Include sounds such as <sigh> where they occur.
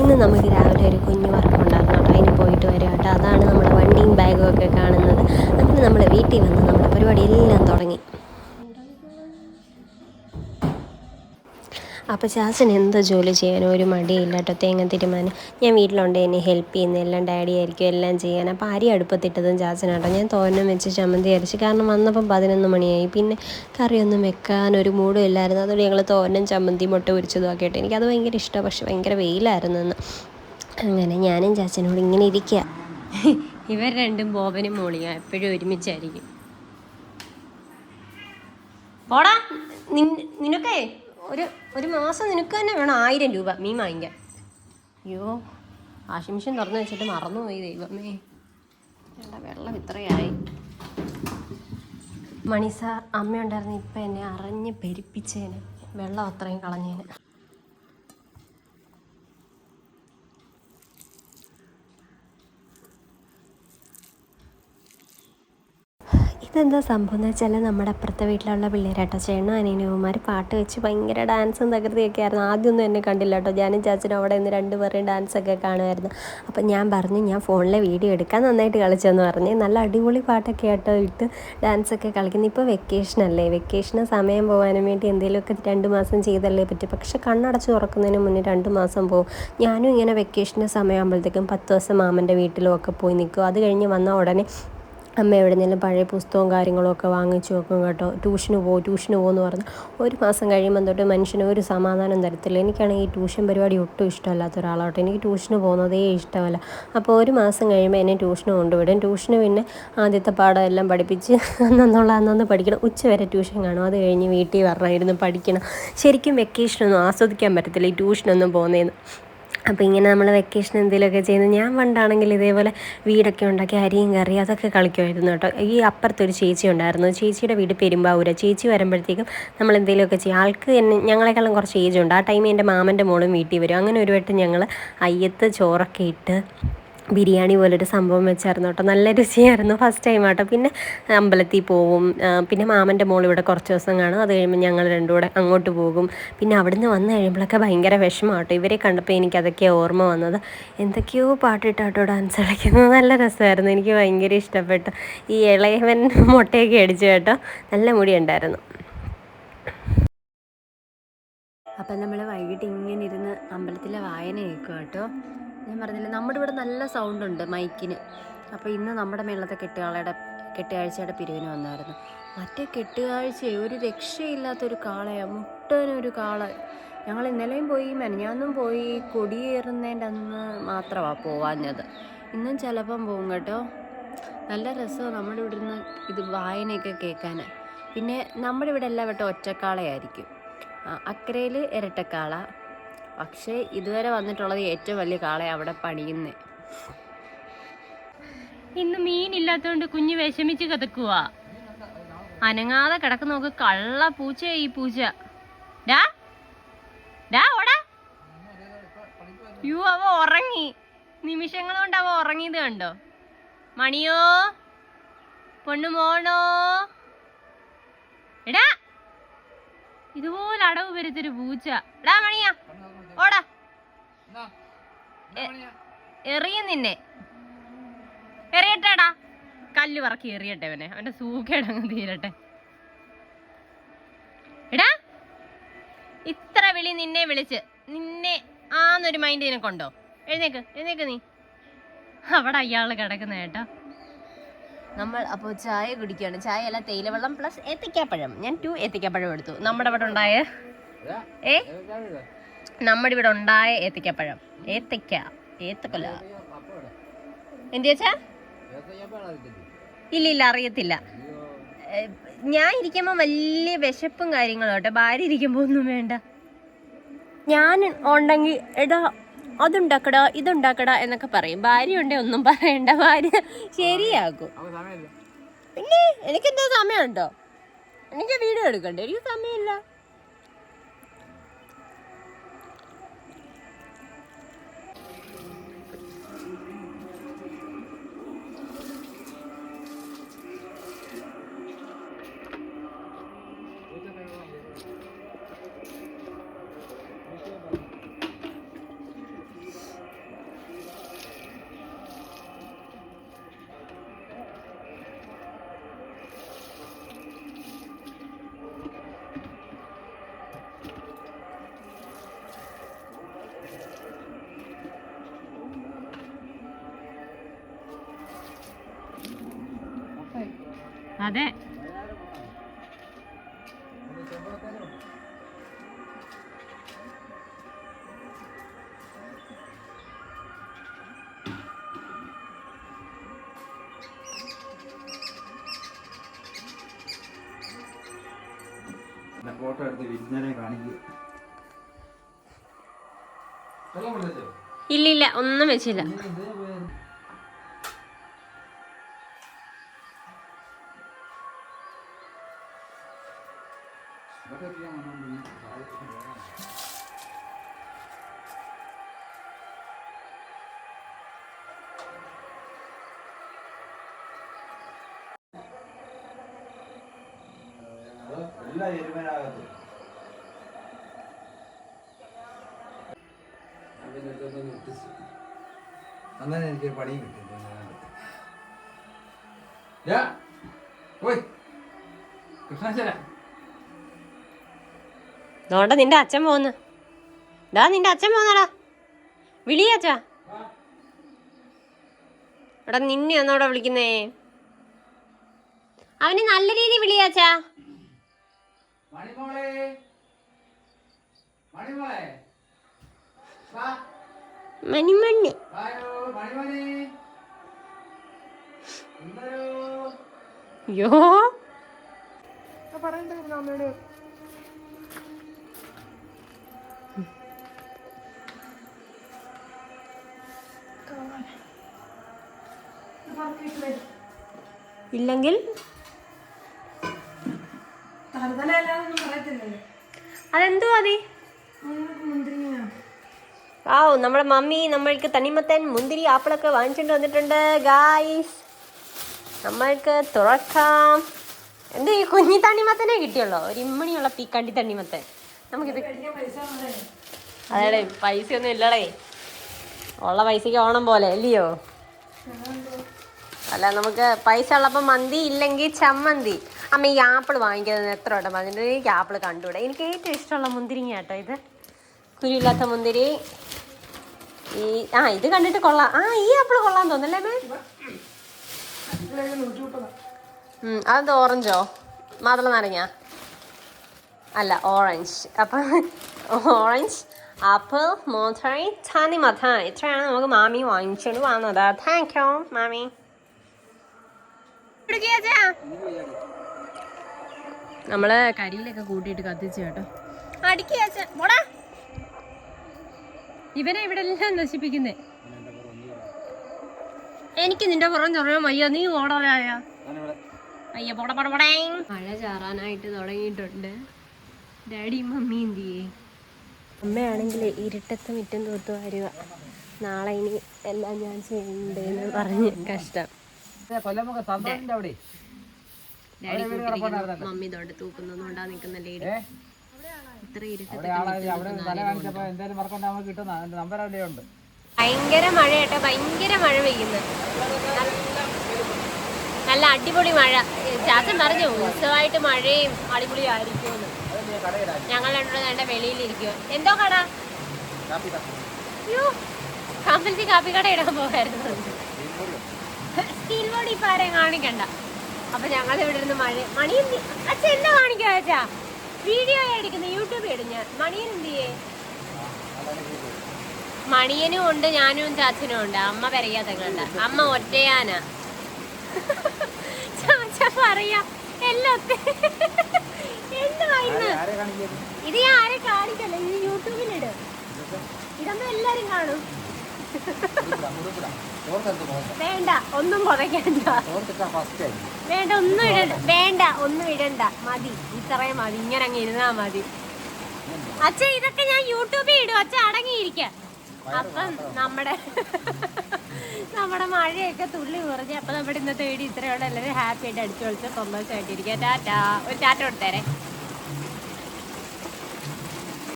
ഇന്ന് നമുക്ക് രാവിലെ ഒരു കുഞ്ഞു വർക്ക് ഉണ്ടായിരുന്നു കേട്ടോ. അതിന് പോയിട്ട് വരും കേട്ടോ. അതാണ് നമ്മുടെ വണ്ടിയും ബാഗും ഒക്കെ കാണുന്നത്. അങ്ങനെ നമ്മൾ വീട്ടിൽ വന്ന് നമ്മുടെ പരിപാടി എല്ലാം തുടങ്ങി. അപ്പോൾ ചാച്ചൻ എന്ത് ജോലി ചെയ്യാനും ഒരു മടിയില്ല കേട്ടോ തേങ്ങ തിരുമാനം. ഞാൻ വീട്ടിലുണ്ട് എന്നെ ഹെൽപ്പ് ചെയ്യുന്ന എല്ലാം ഡാഡി ആയിരിക്കും എല്ലാം ചെയ്യാൻ. അപ്പോൾ അരി അടുപ്പത്തിട്ടതും ചാച്ചനാട്ടോ ഞാൻ തോരനും വെച്ച് ചമ്മന്തി അരച്ച്. കാരണം വന്നപ്പം പതിനൊന്ന് മണിയായി. പിന്നെ കറിയൊന്നും വെക്കാൻ ഒരു മൂടും ഇല്ലായിരുന്നു. അതുകൊണ്ട് ഞങ്ങൾ തോരനും ചമ്മന്തി മുട്ട പൊരിച്ചതും ഒക്കെ ഇട്ട് എനിക്കത് ഭയങ്കര ഇഷ്ടമാണ് പക്ഷെ ഭയങ്കര വെയിലായിരുന്നു എന്ന് അങ്ങനെ ഞാനും ചാച്ചനോട് ഇങ്ങനെ ഇരിക്കുക <laughs> ഇവർ രണ്ടും ബോബനും മോളിയാ. എപ്പോഴും ഒരുമിച്ചായിരിക്കും. പോടാ നിനക്കേ? ഒരു ഒരു മാസം നിനക്ക് തന്നെ വേണം ആയിരം രൂപ മീൻ വാങ്ങിക്കാൻ. അയ്യോ വാഷിംഗ് മെഷീൻ തുറന്നു വെച്ചിട്ട് മറന്നുപോയി ദൈവമേ. വേണ്ട വെള്ളം ഇത്രയായി. മണിസ സാർ ഉണ്ടായിരുന്നു ഇപ്പം എന്നെ അറിഞ്ഞ് പെരിപ്പിച്ചേന്. വെള്ളം അത്രയും കളഞ്ഞേന്. ഇതെന്താ സംഭവം എന്ന് വെച്ചാൽ നമ്മുടെ അപ്പുറത്തെ വീട്ടിലുള്ള പിള്ളേരാട്ടോ. ചേട്ടനും അനിയനുമാർ പാട്ട് വെച്ച് ഭയങ്കര ഡാൻസും തകൃതിയൊക്കെ ആയിരുന്നു. ആദ്യമൊന്നും എന്നെ കണ്ടില്ല കേട്ടോ. ഞാനും ചാച്ചനും അവിടെ നിന്ന് രണ്ടുപേരെയും ഡാൻസൊക്കെ കാണുമായിരുന്നു. അപ്പം ഞാൻ പറഞ്ഞു ഞാൻ ഫോണിലെ വീഡിയോ എടുക്കാൻ നന്നായിട്ട് കളിച്ചെന്ന് പറഞ്ഞ്. നല്ല അടിപൊളി പാട്ടൊക്കെ ആട്ടോ ഇട്ട് ഡാൻസൊക്കെ കളിക്കുന്നത്. ഇപ്പോൾ വെക്കേഷൻ അല്ലേ? വെക്കേഷന് സമയം പോകാനും വേണ്ടി എന്തെങ്കിലുമൊക്കെ രണ്ട് മാസം ചെയ്തല്ലേ പറ്റും. പക്ഷെ കണ്ണടച്ച് തുറക്കുന്നതിന് മുന്നേ രണ്ട് മാസം പോകും ഞാനും ഇങ്ങനെ വെക്കേഷന്റെ സമയമാകുമ്പോഴത്തേക്കും പത്ത് ദിവസം മാമന്റെ വീട്ടിലും ഒക്കെ പോയി നിൽക്കും. അത് കഴിഞ്ഞ് വന്ന ഉടനെ അമ്മ എവിടെയെങ്കിലും പഴയ പുസ്തകവും കാര്യങ്ങളും ഒക്കെ വാങ്ങിച്ചു വെക്കും കേട്ടോ. ട്യൂഷന് പോകും ട്യൂഷന് പോകുമെന്ന് പറഞ്ഞ് ഒരു മാസം കഴിയുമ്പോൾ തൊട്ട് മനുഷ്യന് ഒരു സമാധാനം തരത്തില്ല. എനിക്കാണെങ്കിൽ ഈ ട്യൂഷൻ പരിപാടി ഒട്ടും ഇഷ്ടമല്ലാത്ത ഒരാളോട്ടെ എനിക്ക് ട്യൂഷന് പോകുന്നതേ ഇഷ്ടമല്ല. അപ്പോൾ ഒരു മാസം കഴിയുമ്പോൾ എന്നെ ട്യൂഷന് കൊണ്ടുവിടും. ട്യൂഷന് പിന്നെ ആദ്യത്തെ പാഠം എല്ലാം പഠിപ്പിച്ച് അന്നെന്നുള്ള അന്നന്ന് പഠിക്കണം. ഉച്ച വരെ ട്യൂഷൻ കാണും. അത് കഴിഞ്ഞ് വീട്ടിൽ വരണം ഇരുന്ന് പഠിക്കണം. ശരിക്കും വെക്കേഷനൊന്നും ആസ്വദിക്കാൻ പറ്റത്തില്ല ഈ ട്യൂഷനൊന്നും പോകുന്നതെന്ന് അപ്പോൾ ഇങ്ങനെ നമ്മൾ വെക്കേഷൻ എന്തെങ്കിലുമൊക്കെ ചെയ്യുന്നത് ഞാൻ പണ്ടാണെങ്കിൽ ഇതേപോലെ വീടൊക്കെ ഉണ്ടാക്കി അരിയും കറി അതൊക്കെ കളിക്കുമായിരുന്നു കേട്ടോ. ഈ അപ്പുറത്തൊരു ചേച്ചി ഉണ്ടായിരുന്നു. ചേച്ചിയുടെ വീട് പെരുമ്പാവൂര. ചേച്ചി വരുമ്പോഴത്തേക്കും നമ്മൾ എന്തെങ്കിലുമൊക്കെ ചെയ്യും. ആൾക്ക് എന്നെ ഞങ്ങളെക്കാളും കുറച്ച് ഏജ് ഉണ്ട്. ആ ടൈമിൽ എന്റെ മാമന്റെ മോളും വീട്ടിൽ വരും. അങ്ങനെ ഒരു വട്ടം ഞങ്ങൾ അയ്യത്ത് ചോറൊക്കെ ഇട്ട് ബിരിയാണി പോലൊരു സംഭവം വെച്ചായിരുന്നു കേട്ടോ. നല്ല രുചിയായിരുന്നു ഫസ്റ്റ് ടൈം കേട്ടോ പിന്നെ അമ്പലത്തിൽ പോവും. പിന്നെ മാമന്റെ മോൾ ഇവിടെ കുറച്ച് ദിവസം കാണും. അത് കഴിയുമ്പോൾ ഞങ്ങൾ രണ്ടും കൂടെ അങ്ങോട്ട് പോകും. പിന്നെ അവിടുന്ന് വന്നു കഴിയുമ്പോഴൊക്കെ ഭയങ്കര വിഷമം കേട്ടോ ഇവരെ കണ്ടപ്പോൾ എനിക്ക് അതൊക്കെ ഓർമ്മ വന്നത്. എന്തൊക്കെയോ പാട്ടിട്ടാട്ടോ ഡാൻസ് കളിക്കുന്നത്. നല്ല രസമായിരുന്നു. എനിക്ക് ഭയങ്കര ഇഷ്ടപ്പെട്ടു. ഈ ഇളയവൻ മുട്ടയൊക്കെ അടിച്ചു കേട്ടോ. നല്ല മുടി ഉണ്ടായിരുന്നു അപ്പം നമ്മൾ വൈകിട്ട് ഇങ്ങനെ ഇരുന്ന് അമ്പലത്തിലെ വായന കേൾക്കും കേട്ടോ. ഞാൻ പറഞ്ഞില്ല നമ്മുടെ ഇവിടെ നല്ല സൗണ്ട് ഉണ്ട് മൈക്കിന്. അപ്പോൾ ഇന്ന് നമ്മുടെ മേളത്തെ കെട്ടുകാളയുടെ കെട്ടുകാഴ്ചയുടെ പിരിവിന് വന്നായിരുന്നു. മറ്റേ കെട്ടുകാഴ്ച ഒരു രക്ഷയില്ലാത്തൊരു കാളയാണ് മുട്ടനൊരു കാള. ഞങ്ങൾ ഇന്നലെയും പോയി മെനഞ്ഞാന്നും പോയി കൊടിയേറുന്നതിന്റെ അന്ന് മാത്രമാണ് പോവാഞ്ഞത്. ഇന്നും ചിലപ്പം പോകും കേട്ടോ. നല്ല രസമാണ് നമ്മുടെ ഇവിടെ നിന്ന് ഇത് വായനയൊക്കെ കേൾക്കാൻ പിന്നെ നമ്മുടെ ഇവിടെ എല്ലാ വട്ടം ഒറ്റക്കാളയായിരിക്കും. അക്കരയിൽ ഇരട്ടക്കാള പക്ഷേ ഇതുവരെ വന്നിട്ടുള്ളത് ഏറ്റവും വലിയ കാളെ അവിടെ പണിയുന്നേ. ഇന്ന് മീനില്ലാത്തോണ്ട് കുഞ്ഞ് വിഷമിച്ച് കതക്കുക അനങ്ങാതെ കിടക്കുന്ന നോക്ക് കള്ള പൂച്ച ഈ പൂച്ച. യു അവ ഉറങ്ങി. നിമിഷങ്ങൾ കൊണ്ട് അവ ഉറങ്ങിയത് കണ്ടോ? മണിയോ? പൊണ്ണു മോണോ എടാ ഇതുപോലെ അടവ് വരുത്തൊരു പൂച്ച. എടാ മണിയാ. എറിയും നിന്നെ എറിയട്ടെടാ. കല്ല് പറക്കി എറിയട്ടെ അവനെ. അവന്റെ സൂക്കേടങ്ങ് തീരട്ടെ. എടാ ഇത്ര വിളി നിന്നെ വിളിച്ച്. നിന്നെ ആന്നൊരു മൈൻഡ് ഇതിനെ കൊണ്ടോ? എഴുന്നേക്ക് എഴുന്നേക്ക് നീ. അവിടെ അയാൾ കിടക്കുന്ന കേട്ടോ. നമ്മൾ അപ്പോൾ ചായ കുടിക്കുകയാണ്. ചായ അല്ല തേയിലവെള്ളം പ്ലസ് ഏത്തക്കാപ്പഴം. ഞാൻ ടു ഏത്തക്കാപ്പഴം എടുത്തു. നമ്മുടെ അവിടെ ഉണ്ടായ? ഏ? നമ്മുടെ ഇവിടെ ഉണ്ടായ ഏത്തക്കപ്പഴം ഏത്തക്ക ഏത്തക്കൊല എന്ത് ഇല്ല ഇല്ല അറിയത്തില്ല. ഞാൻ ഇരിക്കുമ്പോൾ വലിയ വിശപ്പും കാര്യങ്ങളും കേട്ടോ ഭാര്യ ഇരിക്കുമ്പോൾ ഒന്നും വേണ്ട. ഞാൻ ഉണ്ടെങ്കിൽ എടാ അതുണ്ടാക്കടാ ഇതുണ്ടാക്കടാ എന്നൊക്കെ പറയും. ഭാര്യ ഉണ്ടേ ഒന്നും പറയണ്ട. ഭാര്യ ശരിയാക്കും. പിന്നെ എനിക്കെന്താ സമയമുണ്ടോ? എനിക്ക് വീഡിയോ എടുക്കണ്ടേ? എനിക്ക് സമയമില്ല. അതെ. ഫോട്ടോ എടുത്ത് വിരുന്നനെ കാണിക്കുക വെള്ളം ഇല്ല ഇല്ല ഒന്നും വെച്ചില്ല. പോകാൻ. അത് എല്ലാ എരുമേനകത്ത് അങ്ങനെ എനിക്ക് പണിയും കിട്ടി കൃഷ്ണാചാര നോണ്ട നിന്റെ അച്ഛൻ പോന്ന്. ഡാ നിന്റെ അച്ഛൻ പോന്നടാ. വിളിയാച്ചാ എടാ നിന്നെ ഒന്നോടെ വിളിക്കുന്നേ? അവന് നല്ല രീതി വിളിയാച്ചാ പറയണ്ടേ മണിമണ്ണി. വായോ മണിമണി എന്തോ ഇല്ലെങ്കിൽ അതെന്തോ അതി? ആ നമ്മുടെ മമ്മി നമ്മൾക്ക് തണിമത്തൻ മുന്തിരി ആപ്പിളൊക്കെ വാങ്ങിച്ചിട്ട് വന്നിട്ടുണ്ട് ഗായ്സ് നമ്മൾക്ക് തുറക്കാം. എന്ത് ഈ കുഞ്ഞി തണ്ണിമത്തനെ കിട്ടിയുള്ളോ? ഒരു ഇമ്മണിയുള്ള പീക്കാണ്ടി തണ്ണിമത്തൻ നമുക്കിത് അതെ പൈസ ഒന്നും ഇല്ലടേ. ഉള്ള പൈസക്ക് ഓണം പോലെ അല്ലയോ? അല്ല നമുക്ക് പൈസ ഉള്ളപ്പോൾ മന്തി ഇല്ലെങ്കിൽ ചമ്മന്തി. അമ്മ ഈ ആപ്പിൾ വാങ്ങിക്കുന്നത് എത്ര വട്ടം അതിന്റെ എനിക്ക് ആപ്പിൾ കണ്ടുകൂടെ. എനിക്ക് ഏറ്റവും ഇഷ്ടമുള്ള മുന്തിരിങ്ങ കേട്ടോ ഇത്. കുരുവില്ലാത്ത മുന്തിരി. ഈ ആ ഇത് കണ്ടിട്ട് കൊള്ളാം. ആ ഈ ആപ്പിൾ കൊള്ളാൻ തോന്നല്ലേ മേ അതെന്ത് ഓറഞ്ചോ? മാതള നാരങ്ങ? അല്ല ഓറഞ്ച്. അപ്പം ഓറഞ്ച് ആപ്പിൾ മോഥായി ചാനി മഥാൻ ഇത്രയാണ് നമുക്ക് മാമി വാങ്ങിച്ചുകൊണ്ട് വന്നത്. താങ്ക് യു മാമി. നമ്മൾ കരിയിലൊക്കെ കൂട്ടിയിട്ട് കത്തിച്ചു കേട്ടോ. ഇവനെ ഇവിടെ എല്ലാം നശിപ്പിക്കുന്നേ. എനിക്ക് നിന്റെ പുറം ചൊറിയാൻ വയ്യ. നീ ഓടാനായ അയ്യ പോട പോട പോടേ. മഴ ചാറാനായിട്ട് തുടങ്ങിയിട്ടുണ്ട്. ഡാഡി മമ്മി എന്ത് ചെയ്യേ? അമ്മയാണെങ്കിൽ ഇരുട്ടത്ത് മുറ്റം തൂത്ത് വരിക നാളെ ഇനി എല്ലാം ഞാൻ ചെയ്യണ്ടേന്ന് പറഞ്ഞ് കഷ്ടം. കൊല്ലമുഖ സന്തോഷിന്റെ അവിടെ. മമ്മി ലേഡി ഭയങ്കര മഴ കേട്ടോ ഭയങ്കര മഴ പെയ്യുന്നു. നല്ല അടിപൊളി മഴ. ചാച്ചൻ പറഞ്ഞു ഉത്സവമായിട്ട് മഴയും അടിപൊളിയും ആയിരിക്കുമെന്ന്. കടയിലാ ഞങ്ങൾ രണ്ടും വേണ്ട വെളിയിലിരിക്കുക എന്തോ കട? അയ്യോ കാപ്പി കട ഇടാൻ പോകായിരുന്നു സ്റ്റീൽ ബോഡി ഇപ്പൊ ആരെയും കാണിക്കണ്ട. അപ്പൊ ഞങ്ങൾ ഇവിടെ ഇരുന്ന് മഴ മണി അച്ഛൻ എന്താ കാണിക്കാ അച്ഛാ? വീഡിയോ എടുക്കുന്നത് യൂട്യൂബിൽ ഇടും ഞാൻ. മണിയൻ എന്ത് ചെയ്യേ മണിയനും ഉണ്ട് ഞാനും ചാച്ചനും ഉണ്ട്. അമ്മ പെരയാത്തങ്ങളുണ്ട് അമ്മ ഒറ്റയാനാ. ചാച്ച പറയാ എല്ലാം എന്തുവായിരുന്നു ഇത് ഞാൻ ആരെ കാണിക്കല്ല? ഇത് യൂട്യൂബിലിട് ഇടുമ്പോ എല്ലാരും കാണും. വേണ്ട ഒന്നും കുറയ്ക്കണ്ട. വേണ്ട ഒന്നും ഇടണ്ട. വേണ്ട ഒന്നും ഇടണ്ട. മതി. ഇത്രയും മതി. ഇങ്ങനെ അങ്ങ് ഇരുന്നാ മതി. അച്ഛ ഇതൊക്കെ ഞാൻ യൂട്യൂബിൽ ഇടും. അച്ഛ അടങ്ങിയിരിക്ക. അപ്പം നമ്മുടെ നമ്മുടെ മഴയൊക്കെ തുള്ളി കുറഞ്ഞ് അപ്പൊ നമ്മുടെ ഇന്നത്തെ വീഡിയോ ഇത്രയുള്ള എല്ലാവരും ഹാപ്പി ആയിട്ട് അടിച്ചു പൊളിച്ച് സന്തോഷമായിട്ടിരിക്കാം. ടാറ്റാ. ഒരു ടാറ്റ കൊടുത്തേരെ.